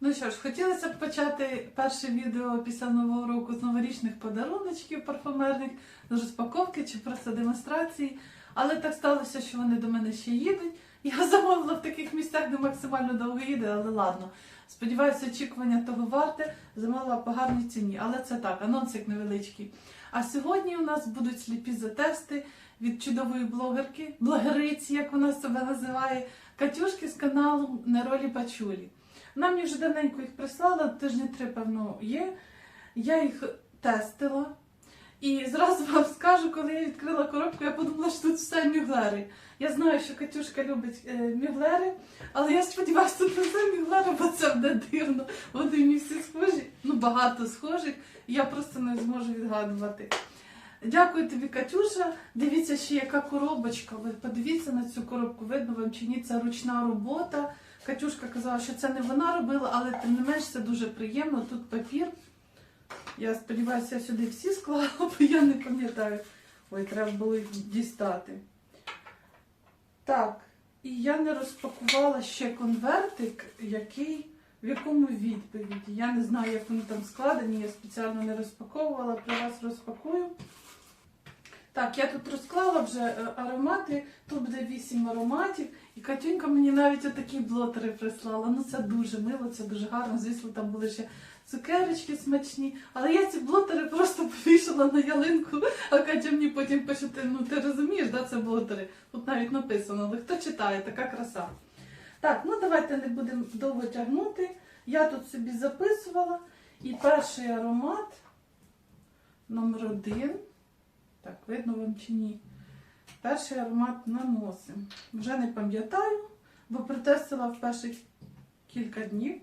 Ну що ж, хотілося б почати перше відео після нового року з новорічних подаруночків парфумерних, з розпаковки чи просто демонстрації. Але так сталося, що вони до мене ще їдуть. Я замовила в таких місцях, де максимально довго їде, але ладно. Сподіваюся, очікування того варте. Замовила по гарній ціні. Але це так, анонсик невеличкий. А сьогодні у нас будуть сліпі затести від чудової блогерки, блогериці, як вона себе називає, Катюшки з каналу Неролі Пачулі. Вона мені вже давненько їх прислала, тижні три, певно, є. Я їх тестила. І зразу вам скажу, коли я відкрила коробку, я подумала, що тут все мюглери. Я знаю, що Катюшка любить е, мюглери, але я сподіваюся, тут не все мюглери, бо це буде дивно. Вони мені всі схожі, ну багато схожих, я просто не зможу відгадувати. Дякую тобі, Катюша. Дивіться, ще яка коробочка. Ви подивіться на цю коробку, видно вам чи ні, це ручна робота. Катюшка казала, що це не вона робила, але тим не менш це дуже приємно. Тут папір. Я сподіваюся, я сюди всі склала, бо я не пам'ятаю. Ой, треба було їх дістати. Так, і я не розпакувала ще конвертик, який, в якому відповіді. Я не знаю, як вони там складені, я спеціально не розпаковувала, при вас розпакую. Так, я тут розклала вже е, аромати, тут буде 8 ароматів, і Катюнька мені навіть отакі блотери прислала. Ну це дуже мило, це дуже гарно. Звісно, там були ще цукерочки смачні. Але я ці блотери просто повішала на ялинку, а Катя мені потім пише, ну ти розумієш, да, це блотери. Тут навіть написано, але хто читає, така краса. Так, ну давайте не будемо довго тягнути. Я тут собі записувала. І перший аромат номер один. Так, видно вам чи ні? Перший аромат наносимо. Вже не пам'ятаю, бо протестила в перших кілька днів.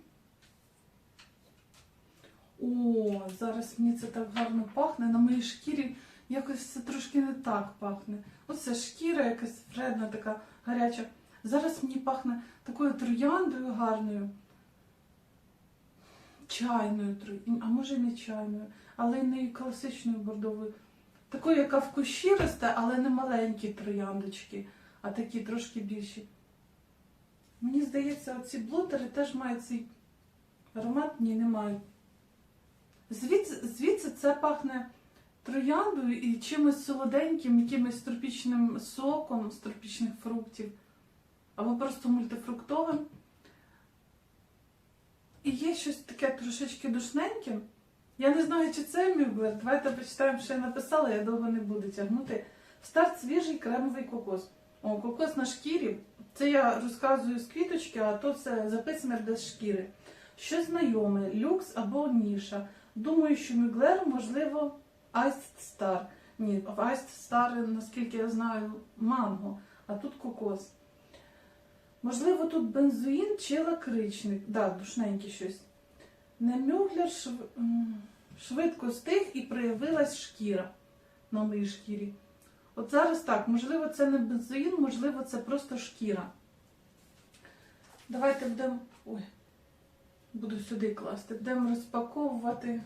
О, зараз мені це так гарно пахне. На моїй шкірі якось це трошки не так пахне. Оце шкіра якась вредна, така гаряча. Зараз мені пахне такою трояндою гарною. Чайною а може і не чайною, але й не класичною бордовою. Такою, яка в кущі росте, але не маленькі трояндочки, а такі трошки більші. Мені здається, оці блотери теж мають цей аромат, ні, не мають. Звідси, звідси це пахне трояндою і чимось солоденьким, якимось тропічним соком з тропічних фруктів, або просто мультифруктовим. І є щось таке трошечки душненьке. Я не знаю, чи це мюглер. Давайте почитаємо, що я написала, я довго не буду тягнути. Старт свіжий кремовий кокос. О, кокос на шкірі. Це я розказую з квіточки, а то це записане без шкіри. Щось знайоме, люкс або ніша. Думаю, що мюглер, можливо, Iced Star. Ні, Iced Star, наскільки я знаю, манго, а тут кокос. Можливо, тут бензоїн чи лакричник. Да, душненький щось. Не мюглер шв... швидко стиг і проявилась шкіра на моїй шкірі. От зараз так, можливо, це не бензоїн, можливо, це просто шкіра. Давайте будемо. Ой, буду сюди класти. Будемо розпаковувати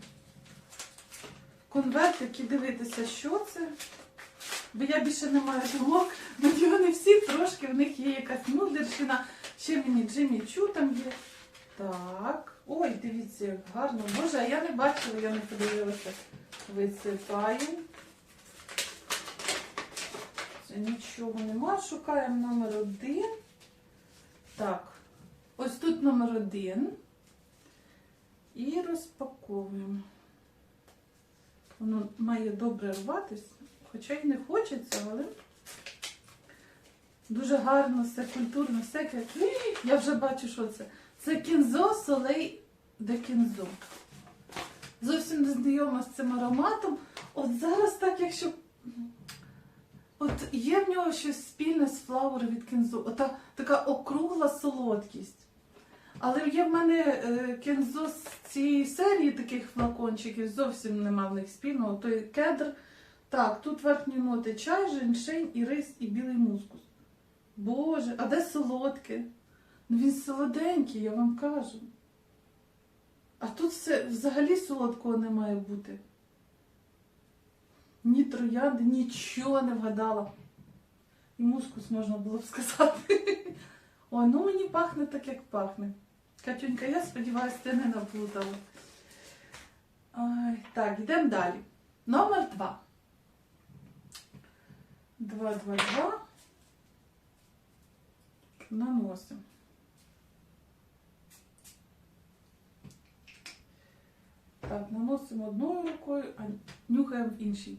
конвертик і дивитися, що це. Бо я більше не маю думок. Тоді вони всі трошки, в них є якась мудлерщина. Ще мені Джиммі Чу там є. Так. Ой, дивіться, як гарно. Боже, а я не бачила, я не подивилася. Висипаємо. Це нічого нема. Шукаємо номер один. Так. Ось тут номер один. І розпаковуємо. Воно має добре рватись, хоча й не хочеться, але дуже гарно, все культурно, все як. Я вже бачу, що це. Це кінзо солей де кінзо. Зовсім не знайома з цим ароматом. От зараз так, якщо. От є в нього щось спільне з флаури від кінзо. Ота така округла солодкість. Але є в мене е, кінзо з цієї серії таких флакончиків, зовсім нема в них спільного. Той кедр. Так, тут верхні ноти чай, женьшень, і рис, і білий мускус. Боже, а де солодке? Ну він солоденький, я вам кажу. А тут все взагалі солодкого не має бути. Ні троянди, нічого не вгадала. І мускус можна було б сказати. Ой, ну мені пахне так, як пахне. Катюнька, я сподіваюся, ти не наплутала. Ой, так, йдемо далі. Номер два. Два, два, два. Наносимо. Так, наносимо одною рукою, а нюхаємо в іншій.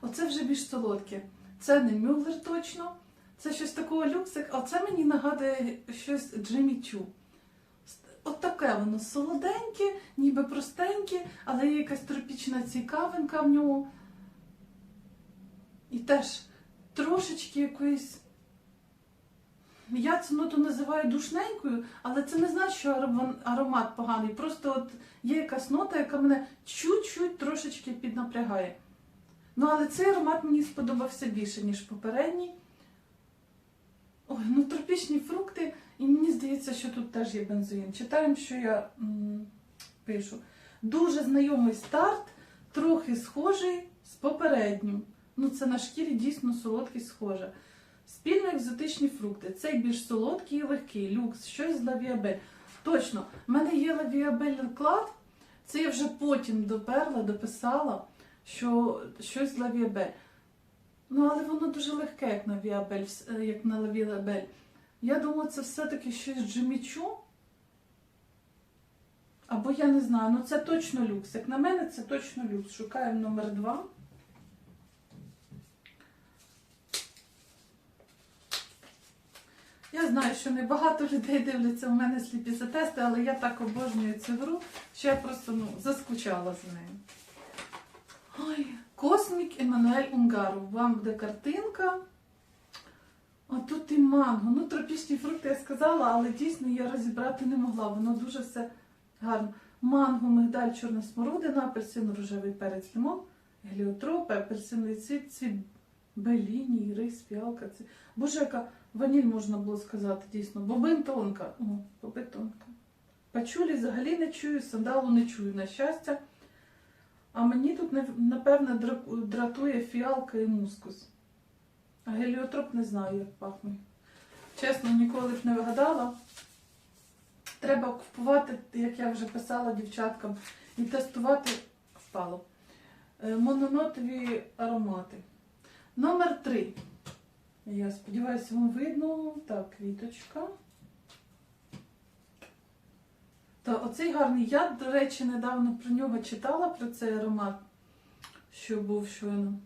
Оце вже більш солодке. Це не мюллер точно. Це щось такого люксик, а це мені нагадує щось Джиммі Чу. От таке воно солоденьке, ніби простеньке, але є якась тропічна цікавинка в ньому. І теж трошечки якоїсь. Я цю ноту називаю душненькою, але це не значить, що аромат- поганий. Просто от є якась нота, яка мене чуть-чуть трошечки піднапрягає. Ну, але цей аромат мені сподобався більше, ніж попередній. Ой, ну тропічні фрукти, і мені здається, що тут теж є бензоїн. Читаємо, що я м, пишу. Дуже знайомий старт, трохи схожий з попереднім. Ну, це на шкірі дійсно солодкість схожа. Спільно екзотичні фрукти. Цей більш солодкий і легкий. Люкс, щось з лавіабель. Точно, в мене є лавіабель клад. Це я вже потім доперла, дописала, що щось з лавіабель. Ну, але воно дуже легке, як на віабель, е, як на лавіабель. Я думаю, це все-таки щось Джимічу. Або я не знаю, ну це точно люкс. Як на мене, це точно люкс. Шукаємо номер два. Я знаю, що не багато людей дивляться в мене сліпі за тести, але я так обожнюю цю гру, що я просто ну, заскучала за нею. Ой, Космік Еммануель Унгару. Вам буде картинка. А тут і манго. Ну, тропічні фрукти я сказала, але дійсно я розібрати не могла. Воно дуже все гарно. Манго, мигдаль, чорна смородина, апельсин, рожевий перець, лимон, геліотроп, апельсиновий цвіт, цвіт беліні, рис, фіалка. Боже, яка ваніль можна було сказати, дійсно. Бобин тонка. О, бобин тонка. Пачулі взагалі не чую, сандалу не чую, на щастя. А мені тут, напевно, дратує фіалка і мускус. А геліотроп не знаю, як пахне. Чесно, ніколи б не вигадала. Треба купувати, як я вже писала дівчаткам, і тестувати впало. Е, Мононотові аромати. Номер три. Я сподіваюся, вам видно. Так, квіточка. Та оцей гарний. Я, до речі, недавно про нього читала, про цей аромат, що був щойно.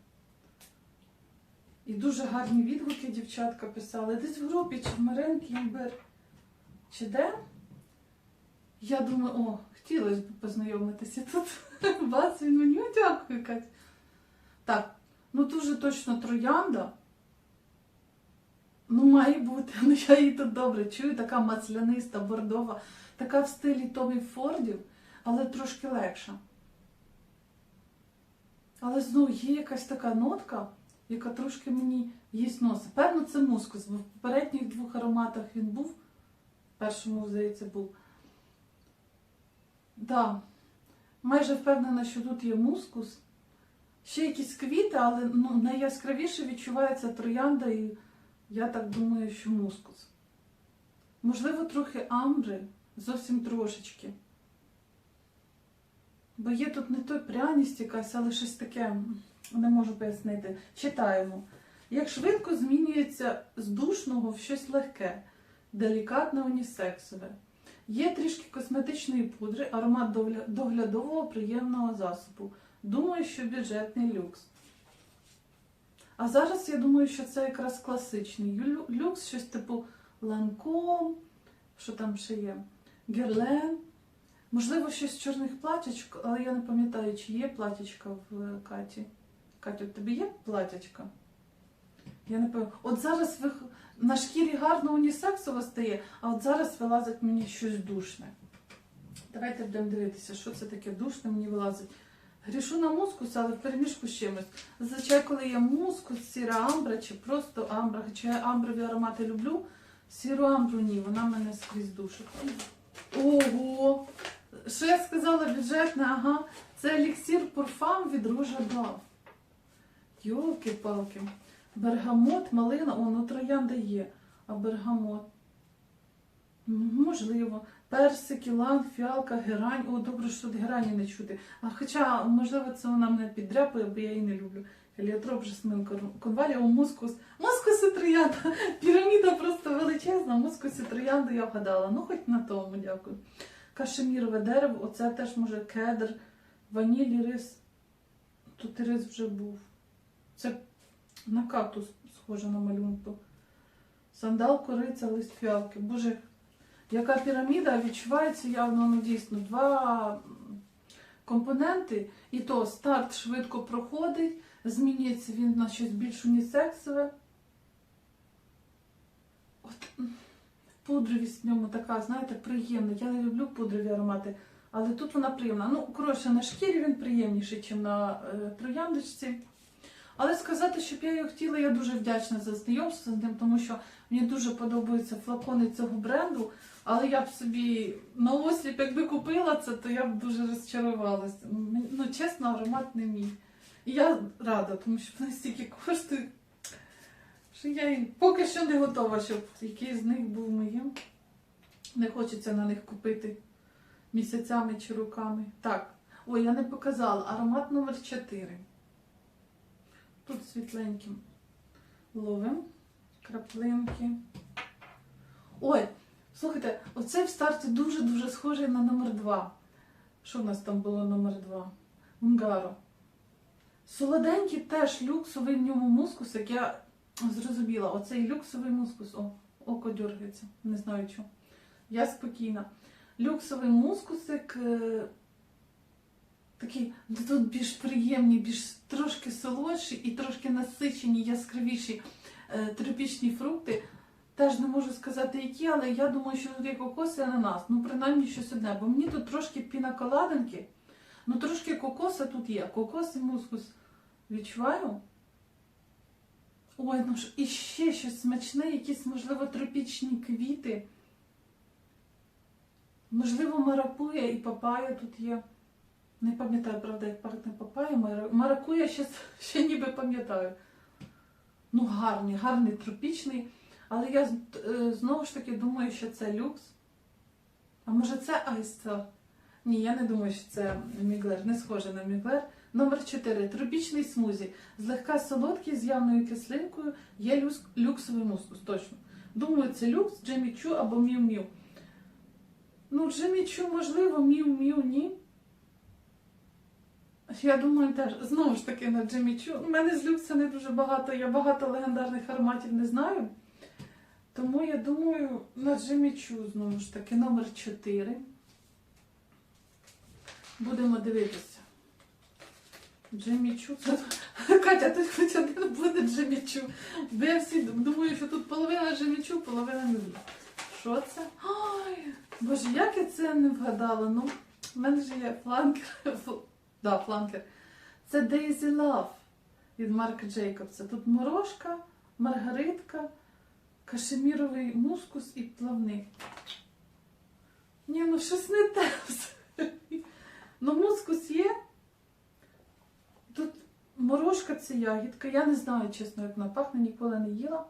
І дуже гарні відгуки дівчатка писали. Десь в групі, чи в Маренки, Імбер, чи де. Я думаю, о, хотілося б познайомитися тут. Бац, він мені «О, дякую, Кать. Так, ну дуже точно троянда. Ну, має бути, ну я її тут добре чую, така мацляниста, бордова, така в стилі Томі Фордів, але трошки легша. Але знову є якась така нотка, яка трошки мені їсть носа. Певно, це мускус, бо в попередніх двох ароматах він був. Першому, здається, був. Да. Майже впевнена, що тут є мускус. Ще якісь квіти, але ну, найяскравіше відчувається троянда і я так думаю, що мускус. Можливо, трохи амбри, зовсім трошечки. Бо є тут не то пряність якась, але щось таке, не можу пояснити. Читаємо. Як швидко змінюється з душного в щось легке, делікатне унісексове. Є трішки косметичної пудри, аромат доглядового приємного засобу. Думаю, що бюджетний люкс. А зараз я думаю, що це якраз класичний люкс, щось типу ланком, що там ще є, герлен. Можливо, щось з чорних платячок, але я не пам'ятаю, чи є платячка в Каті. Катю, тебе є платячка? Я не пам'ятаю. От зараз ви... на шкірі гарно унісексово стає, а от зараз вилазить мені щось душне. Давайте будемо дивитися, що це таке душне мені вилазить. Грішу на мускус, але в переміжку з чимось. Зазвичай, коли є мускус, сіра амбра чи просто амбра, хоча я амброві аромати люблю, сіру амбру ні, вона мене скрізь душить. Ого! Що я сказала бюджетне? Ага, це еліксір Пурфам від Ружа Дав. Йолки-палки. Бергамот, малина, о, ну троянда є. А бергамот. Можливо. Персик, іланг, фіалка, герань. О, добре, що тут герані не чути. А хоча, можливо, це вона мене піддряпує, бо я її не люблю. Еліотроп, жасмин, конвалія, мускус. Мускус і троянда. Піраміда просто величезна, мускус і троянду я вгадала. Ну, хоч на тому, дякую. Кашемірове дерево, оце теж може кедр, ваніль, рис. Тут рис вже був. Це на кактус схоже на малюнку. Сандал, кориця, лист фіалки. Боже, яка піраміда відчувається явно, ну дійсно, два компоненти, і то старт швидко проходить, змінюється він на щось більш унісексове. От пудровість в ньому така, знаєте, приємна. Я не люблю пудрові аромати, але тут вона приємна. Ну, коротше, на шкірі він приємніший, ніж на е, трояндочці. Але сказати, щоб я його хотіла, я дуже вдячна за знайомство з ним, тому що мені дуже подобаються флакони цього бренду. Але я б собі на осліп, якби купила це, то я б дуже розчарувалася. Ну, чесно, аромат не мій. І я рада, тому що вони стільки коштують, що я поки що не готова, щоб якийсь з них був моїм. Не хочеться на них купити місяцями чи роками. Так, ой, я не показала. Аромат номер 4. Тут світленьким ловим краплинки. Ой, слухайте, оце в старті дуже-дуже схожий на номер 2. Що в нас там було номер 2? Унгаро. Солоденький теж люксовий в ньому мускус, як я зрозуміла. Оцей люксовий мускус. О, око дергається, не знаю чому. Я спокійна. Люксовий мускусик. е, Такий ну, тут більш приємні, більш трошки солодші і трошки насичені, яскравіші е, тропічні фрукти. Теж не можу сказати, які, але я думаю, що тут є кокос і ананас. Ну, принаймні щось одне. Бо мені тут трошки пінаколадинки, ну трошки кокоса тут є. Кокос і мускус відчуваю. Ой, ну ж і ще щось смачне, якісь, можливо, тропічні квіти. Можливо, маракуя і папая тут є. Не пам'ятаю, правда, як пахне папая. Мара- Маракуя ще, ще ніби пам'ятаю. Ну, гарний, гарний, тропічний. Але я е, знову ж таки думаю, що це люкс. А може це айстер? Ні, я не думаю, що це міглер, не схоже на міглер. Номер 4. Тропічний смузі. Злегка солодкий з явною кислинкою. Є люкс, люксовий мускус, точно. Думаю, це люкс, Джемі Чу або Міу Міу. Ну, Джемі Чу, можливо, Міу Міу ні. Я думаю, теж знову ж таки на Джимі Чу. У мене з люкса не дуже багато, я багато легендарних ароматів не знаю. Тому я думаю, на Джимі Чу знову ж таки номер 4. Будемо дивитися. Джимі Чу. Катя, тут хоч один буде Джимі Чу. Бо я всі думаю, що тут половина Джимі половина не буде. Що це? Ой, Боже, як я це не вгадала? Ну, в мене ж є фланкер. фл- Да, фланкер. Це Daisy Love від Марка Джейкобса. Тут морошка, маргаритка, кашеміровий мускус і плавник. Ні, ну щось не те. Ну, мускус є. Тут морошка це ягідка. Я не знаю, чесно, як вона пахне, ніколи не їла.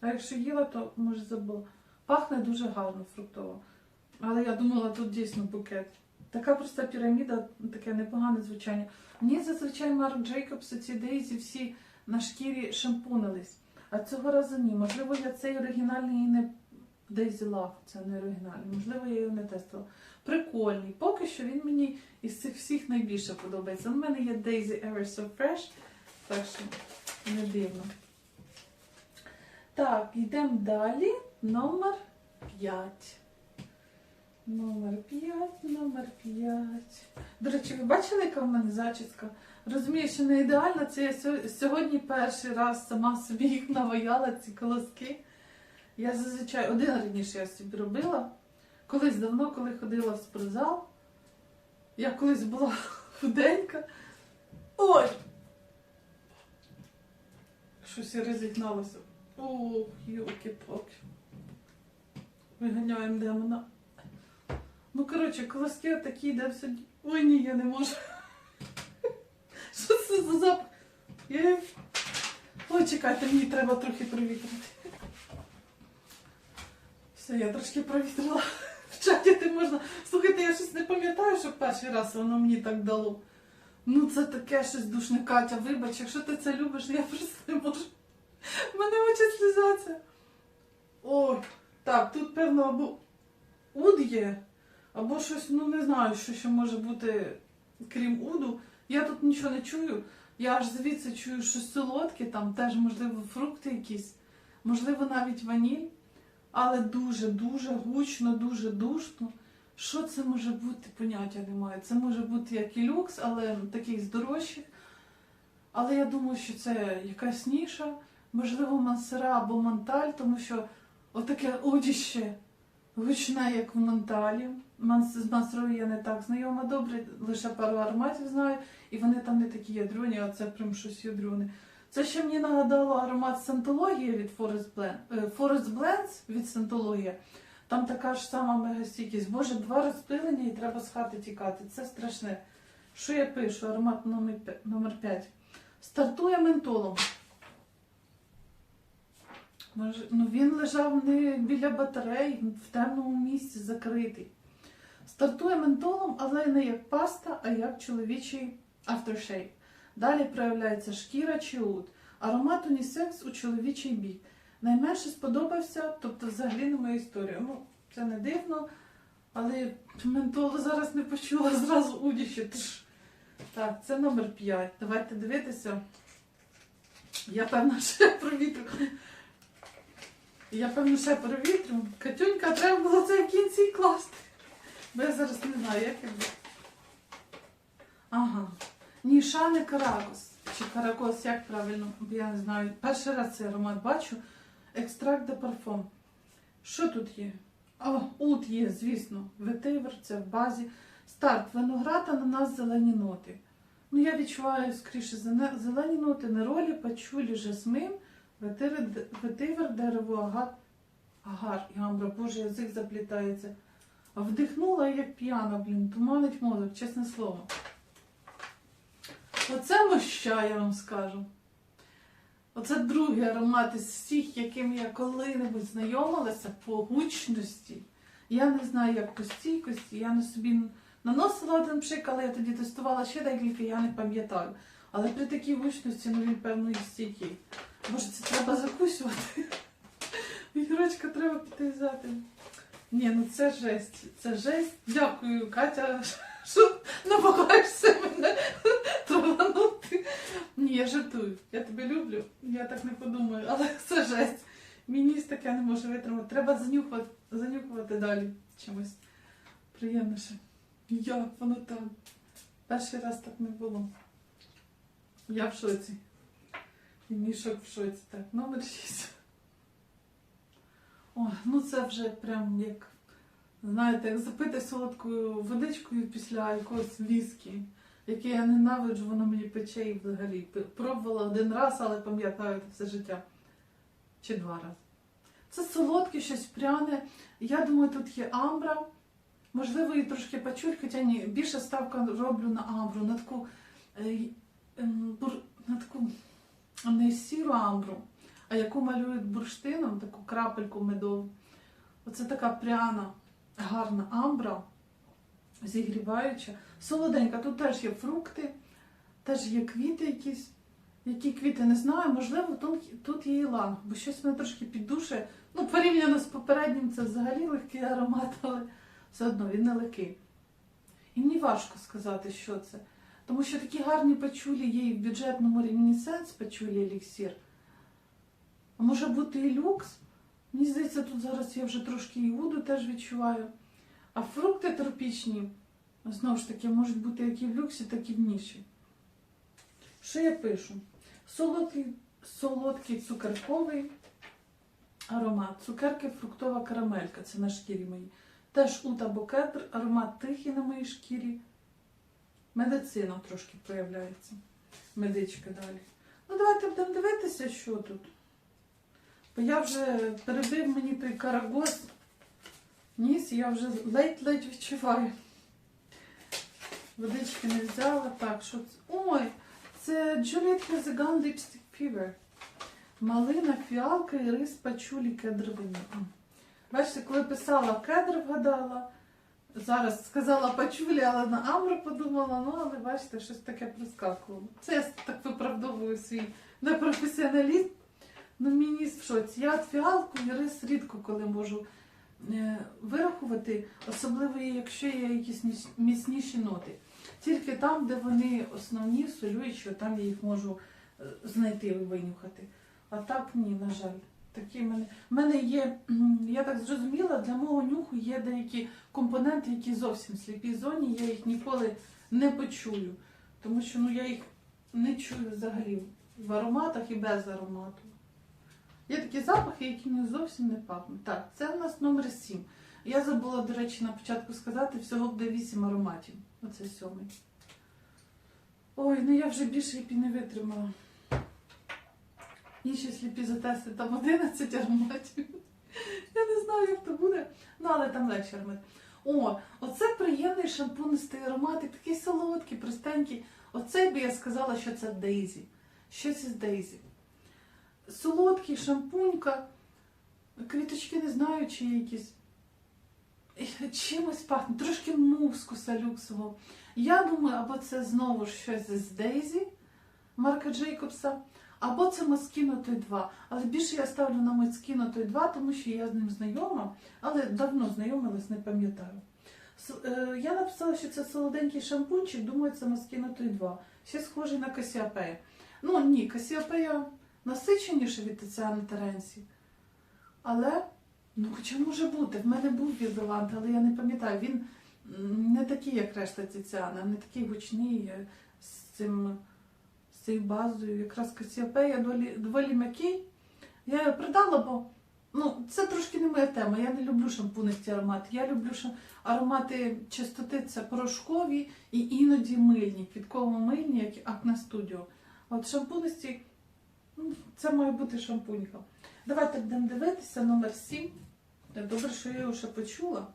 А якщо їла, то може забула. Пахне дуже гарно фруктово. Але я думала, тут дійсно букет. Така проста піраміда, таке непогане звучання. Мені зазвичай Марк Джейкобс ці Дейзі всі на шкірі шампунились. А цього разу ні. Можливо, я цей оригінальний і не Дейзі Лав, це не оригінальний. Можливо, я його не тестила. Прикольний. Поки що він мені із цих всіх найбільше подобається. У мене є Daisy Ever So Fresh, так що не дивно. Так, йдемо далі. Номер 5. Номер 5, номер 5. До речі, ви бачили, яка в мене зачіска? Розумію, що не ідеальна. Це я сьо- сьогодні перший раз сама собі їх наваяла, ці колоски. Я зазвичай один раніше я собі робила. Колись давно, коли ходила в спортзал. Я колись була худенька. Ой! Щось я розігналося. Ох, юки-поки. Виганяємо демона. Ну, коротше, колоски такі, де все. Ой, ні, я не можу. Що це за запах? Ой, чекайте, мені треба трохи провітрити. Все, я трошки провітрила. розпечатати можна. Слухайте, я щось не пам'ятаю, що перший раз воно мені так дало. Ну, це таке щось душне, Катя, вибач, якщо ти це любиш, я просто не можу. В мене очі слізаться. Ой, так, тут, певно, або уд є, або щось, ну не знаю, що ще може бути, крім уду. Я тут нічого не чую. Я аж звідси чую щось солодке, там теж, можливо, фрукти якісь, можливо, навіть ваніль, але дуже-дуже гучно, дуже душно. Що це може бути, поняття немає. Це може бути як і люкс, але такий з дорожчих. Але я думаю, що це якась ніша, можливо, мансера або манталь, тому що отаке одіще гучне, як в манталі. З мансерою я не так знайома добре, лише пару ароматів знаю, і вони там не такі ядруні, а це прям щось ядруне. Це ще мені нагадало аромат Сантологія від Forest Blend, Forest Blends від Сантологія. Там така ж сама мегастійкість. Боже, два розпилення і треба з хати тікати. Це страшне. Що я пишу? Аромат номер 5. Стартує ментолом. Ну він лежав не біля батарей, в темному місці закритий. Стартує ментолом, але не як паста, а як чоловічий aftershave. Далі проявляється шкіра чи уд. Аромат унісекс у чоловічий бік. Найменше сподобався, тобто взагалі не моя історія. Ну, це не дивно, але ментолу зараз не почула, зразу. Тш. Так, це номер 5. Давайте дивитися. Я певно ще провітрю. Я певно ще провітрю. Катюнька, треба було це в кінці класти. Бо я зараз не знаю, як я буду. Ага. Ні, шане каракос. Чи каракос, як правильно, я не знаю. Перший раз цей аромат бачу. Екстракт де парфум. Що тут є? О, ут є, звісно. Ветивер, це в базі. Старт виноград, ананас, зелені ноти. Ну, я відчуваю скоріше зелені ноти, неролі, пачулі, жасмин, ветивер дерево, агат, агар і амбра. Боже, язик заплітається. А вдихнула як п'яна, блін, туманить мозок, чесне слово. Оце моща, я вам скажу. Оце другий аромат із всіх, яким я коли-небудь знайомилася по гучності. Я не знаю, як по стійкості. Я на собі наносила один пшик, але я тоді тестувала ще декілька, я не пам'ятаю. Але при такій гучності, ну він певно і стійкий. Може, це треба закусювати? Вігрочка треба піти. Ні, ну це жесть. Це жесть. Дякую, Катя, що намагаєшся мене траванути. Ні, я жартую. Я тебе люблю. Я так не подумаю, але це жесть. Мені таке не може витримати. Треба занюхувати, занюхувати далі чимось приємніше. Як воно там? Перший раз так не було. Я в шоці. І мішок в шоці. Так, номер 6. О, ну це вже прям як, знаєте, як запити солодкою водичкою після якогось віскі, яке я ненавиджу, воно мені пече і взагалі. Пробувала один раз, але пам'ятаю це все життя. Чи два рази. Це солодке, щось пряне. Я думаю, тут є амбра. Можливо, і трошки пачуль, хоча ні, більше ставка роблю на амбру, на таку, е, ем, бур, на таку не сіру амбру, а яку малюють бурштином, таку крапельку медову. Оце така пряна, гарна амбра, зігріваюча, солоденька. Тут теж є фрукти, теж є квіти якісь. Які квіти не знаю, можливо, тут, є іланг, бо щось мене трошки піддушує. Ну, порівняно з попереднім, це взагалі легкий аромат, але все одно він не легкий. І мені важко сказати, що це. Тому що такі гарні пачулі є і в бюджетному рімінісенс пачулі еліксір. А може бути і люкс. Мені здається, тут зараз я вже трошки і воду теж відчуваю. А фрукти тропічні, знову ж таки, можуть бути як і в люксі, так і в ніші. Що я пишу? Солодкий, солодкий цукерковий аромат. Цукерки фруктова карамелька. Це на шкірі моїй. Теж ут або кедр, аромат тихий на моїй шкірі. Медицина трошки проявляється. Медичка далі. Ну, давайте будемо дивитися, що тут. Бо я вже перебив мені той карагоз. Ніс, я вже ледь-ледь відчуваю. Водички не взяла. Так, що це? Ой, це Juliet Хезеган Lipstick Fever. Малина, фіалка і рис пачулі кедр ваніль. Бачите, коли писала кедр, вгадала, зараз сказала пачулі, але на Амру подумала, ну але бачите, щось таке проскакувало. Це я так виправдовую свій непрофесіоналізм. Ну мені в. Я от фіалку і рис рідко коли можу е, вирахувати, особливо якщо є якісь міцніші ноти. Тільки там, де вони основні, солюючі, там я їх можу е, знайти і винюхати. А так ні, на жаль. Такі мене. В мене є, я так зрозуміла, для мого нюху є деякі компоненти, які зовсім в сліпій зоні, я їх ніколи не почую. Тому що ну, я їх не чую взагалі в ароматах і без аромату. Є такі запахи, які мені зовсім не пахнуть. Так, це у нас номер 7. Я забула, до речі, на початку сказати, всього буде 8 ароматів. Оце сьомий. Ой, ну я вже більше і не витримала. Інші сліпі затести там 11 ароматів. Я не знаю, як то буде. Ну, але там легше аромат. О, оце приємний шампунистий ароматик, такий солодкий, простенький. Оцей би я сказала, що це Дейзі. Щось із Дейзі. Солодкий шампунька. Квіточки не знаю, чи якісь. Чимось пахне, трошки мускуса люксового. Я думаю, або це знову ж щось з Дейзі Марка Джейкобса, або це Москіно той 2. Але більше я ставлю на Москіно той 2, тому що я з ним знайома, але давно знайомилась, не пам'ятаю. Е, Я написала, що це солоденький шампунчик, думаю, це Москіно той 2. Ще схожий на Касіопея. Ну ні, Касіопея насиченіше від Тетяни Теренсі. Але, ну хоча може бути, в мене був Візелант, але я не пам'ятаю, він не такий, як решта Тетяна, не такий гучний е, з цим цією базою. Якраз Касіопея доволі, доволі м'який. Я його придала, бо ну, це трошки не моя тема. Я не люблю шампунисті аромати. Я люблю аромати чистоти це порошкові і іноді мильні, квітково-мильні, як Акне Студіо. От шампунисті, ну, це має бути шампунька. Давайте будемо дивитися номер 7. Добре, що я його ще почула.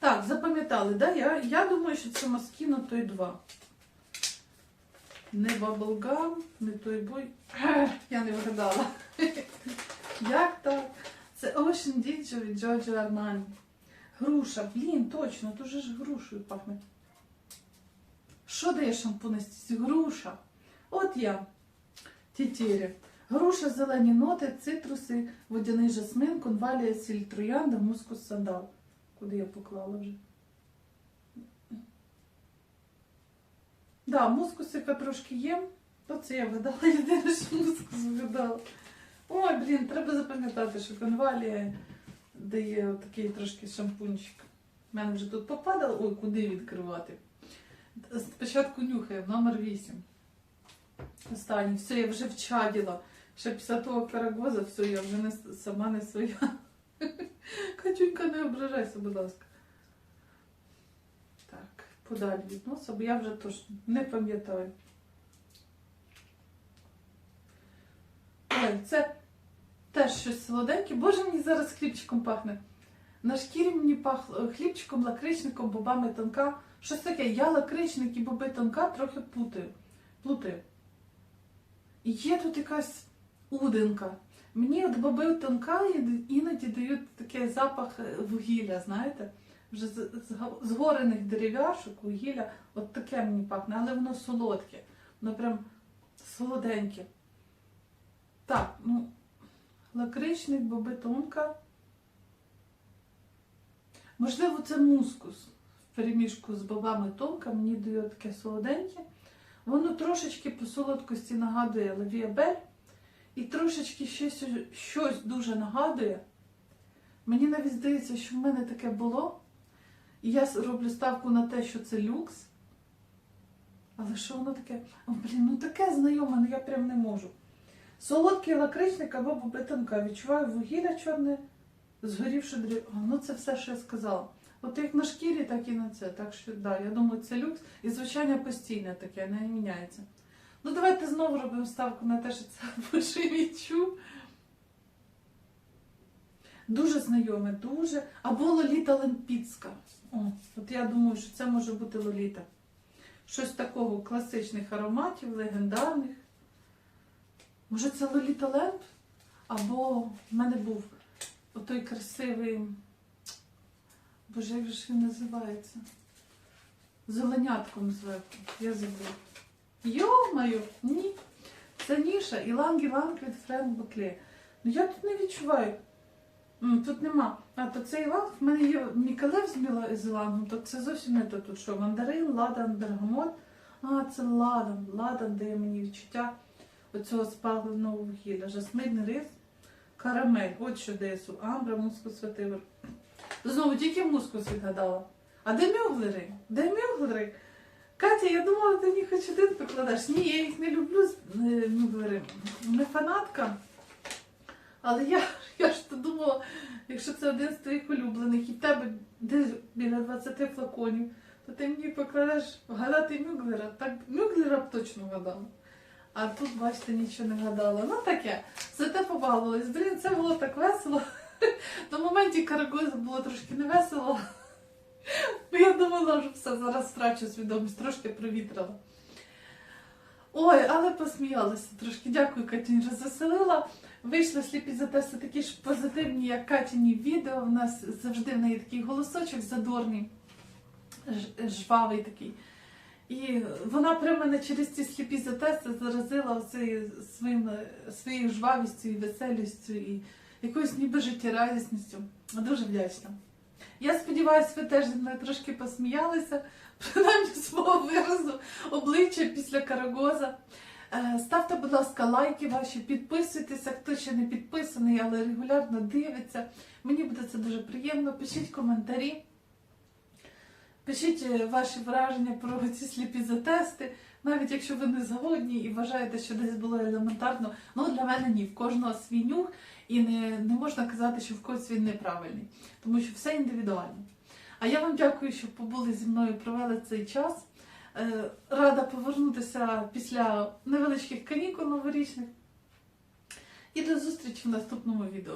Так, запам'ятали, да? я, я думаю, що це Москіно той 2. Не Bubblegum, не той бой. Я не вгадала. Як так? Це Ocean Digi від Giorgio Armani. Груша, блін, точно, дуже ж грушею пахне. Що дає шампунистість? Груша. От я. Тітєрі. Груша, зелені ноти, цитруси, водяний жасмин, конвалія, сіль троянда, мускус сандал. Куди я поклала вже? Да, мускусика трошки є. То це я вгадала, єдине, що мускус вгадала. Ой, блін, треба запам'ятати, що конвалія дає такий трошки шампунчик. У мене вже тут попадало. Ой, куди відкривати? Спочатку нюхає, номер 8. Останній. Все, я вже вчаділа. Ще після того карагоза, все, я вже не, сама не своя. Катюнька, не ображайся, будь ласка. Подалі від носа, бо я вже точно не пам'ятаю. Це теж щось солоденьке. Боже, мені зараз хлібчиком пахне. На шкірі мені пахло хлібчиком, лакричником, бобами тонка. Щось таке, я лакричник і боби тонка трохи плутаю. плутаю. І є тут якась удинка. Мені от боби тонка іноді дають такий запах е, вугілля, знаєте? Вже згорених дерев'яшок, вугілля, от таке мені пахне, але воно солодке. Воно прям солоденьке. Так, ну, лакричник, боби тонка. Можливо, це мускус в переміжку з бобами тонка, мені дає таке солоденьке. Воно трошечки по солодкості нагадує лавіабель і трошечки щось, щось дуже нагадує. Мені навіть здається, що в мене таке було. І я роблю ставку на те, що це люкс. Але що воно таке? О, блін, ну таке знайоме, ну я прям не можу. Солодкий лакричник або бобитанка. Відчуваю вугілля чорне, згорівши дрів. А, Ну це все, що я сказала. От як на шкірі, так і на це. Так що, да, я думаю, це люкс. І звучання постійне таке, не міняється. Ну, давайте знову робимо ставку на те, що це Божевічу. Дуже знайоме, дуже. Або Лоліта Лемпіцька. О, от я думаю, що це може бути Лоліта. Щось такого класичних ароматів, легендарних. Може, це Лоліта Лемп? Або в мене був отой красивий. Боже, як же він називається? Зеленятком зверху. Я забула. Йо-моє, ні. Це ніша Іланг Іланг від Френк Букле. Ну я тут не відчуваю. М, Тут нема. А то це Іланг, в мене є Мікалев з Міла- з Ілангом, то це зовсім не то тут що. Мандарин, ладан, бергамот. А, це ладан. Ладан дає мені відчуття оцього спаленого вугілля. Жасминний рис, карамель. От що десу. Амбра, мускус, ветивер. Знову тільки мускус відгадала. А де мюглери? Де мюглери? Катя, я думала, ти мені хоч один покладеш. Ні, я їх не люблю е, мюглери. Не фанатка. Але я, я ж то думала, якщо це один з твоїх улюблених, і в тебе десь біля 20 флаконів, то ти мені покладеш вгадати мюглера. Так мюглера б точно вгадала. А тут, бачите, нічого не вгадала. Ну таке. Зате побалувалась. Блін, це було так весело. На моменті Карагоза було трошки не весело. Бо я думала, що все, зараз втрачу свідомість, трошки провітрила. Ой, але посміялася трошки. Дякую, Катюнь, розвеселила. Вийшли сліпі за тести такі ж позитивні, як Катіні відео. У нас завжди в неї такий голосочок задорний, жвавий такий. І вона прямо мене через ці сліпі затести заразила своїм, своєю жвавістю і веселістю і якоюсь ніби життєрадісністю. Дуже вдячна. Я сподіваюся, ви теж зі мною трошки посміялися, принаймні свого виразу обличчя після карагоза. Е, Ставте, будь ласка, лайки ваші, підписуйтеся, хто ще не підписаний, але регулярно дивиться. Мені буде це дуже приємно. Пишіть коментарі. Пишіть е, ваші враження про ці сліпі затести, навіть якщо ви не згодні і вважаєте, що десь було елементарно. Ну для мене ні, в кожного свій нюх, і не, не можна казати, що в когось він неправильний, тому що все індивідуально. А я вам дякую, що побули зі мною, провели цей час. Е, Рада повернутися після невеличких канікул новорічних. І до зустрічі в наступному відео.